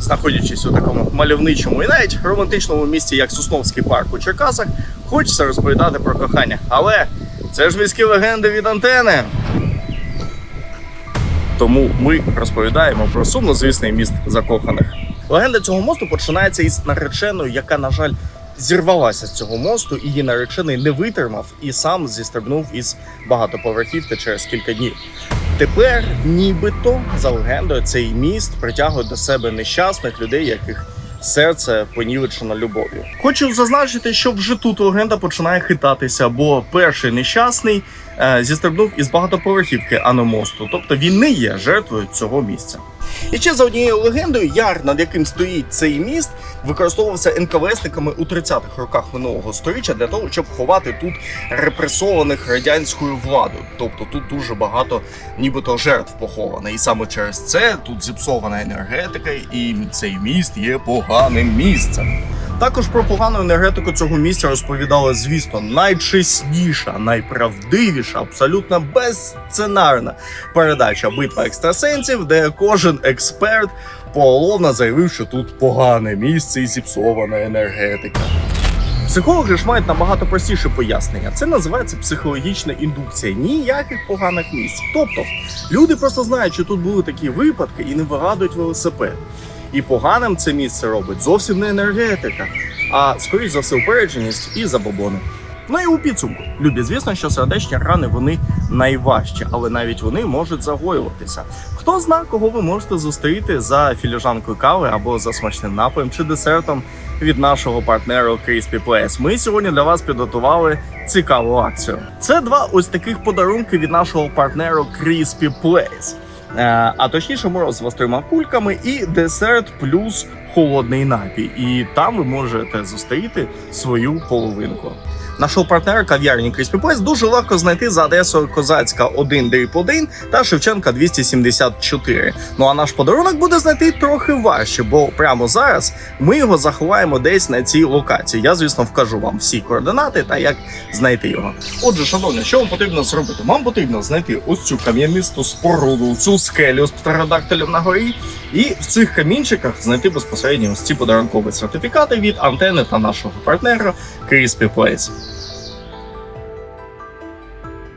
Знаходячись у такому мальовничому і навіть романтичному місті, як Сосновський парк у Черкасах, хочеться розповідати про кохання. Але це ж міські легенди від антени. Тому ми розповідаємо про сумнозвісний міст закоханих. Легенда цього мосту починається із нареченої, яка, на жаль, зірвалася з цього мосту, і її наречений не витримав і сам зістрибнув із багатоповерхівки через кілька днів. Тепер, нібито, за легендою, цей міст притягує до себе нещасних людей, яких серце понівечено любов'ю. Хочу зазначити, що вже тут легенда починає хитатися, бо перший нещасний е, зістрибнув із багатоповерхівки, а не мосту. Тобто він не є жертвою цього місця. І ще за однією легендою, яр, над яким стоїть цей міст, використовувався НКВСниками у 30-х роках минулого століття для того, щоб ховати тут репресованих радянською владою. Тобто тут дуже багато нібито жертв поховано. І саме через це тут зіпсована енергетика, і цей міст є поганим місцем. Також про погану енергетику цього місця розповідала, звісно, найчесніша, найправдивіша, абсолютно безсценарна передача Битва екстрасенсів, де кожен експерт поголовно заявив, що тут погане місце і зіпсована енергетика. Психологи ж мають набагато простіше пояснення. Це називається психологічна індукція. Ніяких поганих місць. Тобто люди просто знають, що тут були такі випадки і не вигадують велосипед. І поганим це місце робить зовсім не енергетика, а скоріш за все упередженість і забобони. Ну і у підсумку, любі, звісно, що сердечні рани вони найважчі, але навіть вони можуть загоюватися. Хто зна, кого ви можете зустріти за філіжанкою кави або за смачним напоєм чи десертом від нашого партнеру Crispy Place. Ми сьогодні для вас підготували цікаву акцію. Це два ось таких подарунки від нашого партнеру Crispy Place. Е, А точніше, морозиво з трьома кульками і десерт плюс холодний напій. І там ви можете зустріти свою половинку. Нашого партнера кав'ярні Crispy Place дуже легко знайти за адресою Козацька 1 дріб 1 та Шевченка 274. Ну а наш подарунок буде знайти трохи важче, бо прямо зараз ми його заховаємо десь на цій локації. Я, звісно, вкажу вам всі координати та як знайти його. Отже, шановні, що вам потрібно зробити? Вам потрібно знайти ось цю кам'янисту споруду, цю скелю з птеродактилем на горі, і в цих камінчиках знайти безпосередньо ось ці подарункові сертифікати від антени та нашого партнера Crispy Place.